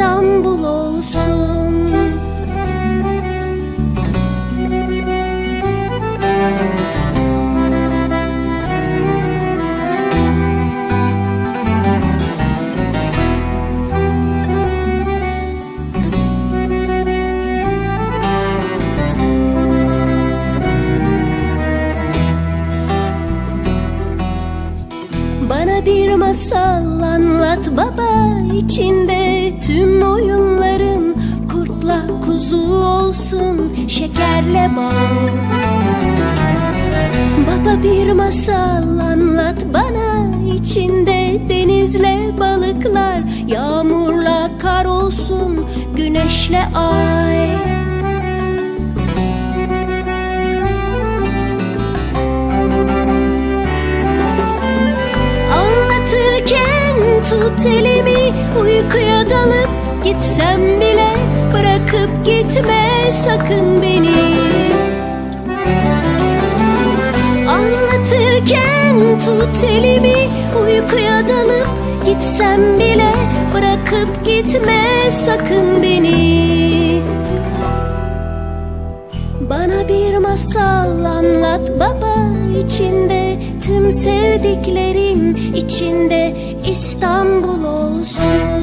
İstanbul olsun. Bana bir masal anlat baba içinde olsun şekerle bal. Baba bir masal anlat bana. İçinde denizle balıklar Yağmurla kar olsun güneşle ay. Anlatırken tut elimi uykuya dalıp gitsem bile bırakıp gitme sakın beni. Anlatırken tut elimi uykuya dalıp gitsem bile bırakıp gitme sakın beni. Bana bir masal anlat baba içinde tüm sevdiklerim içinde İstanbul olsun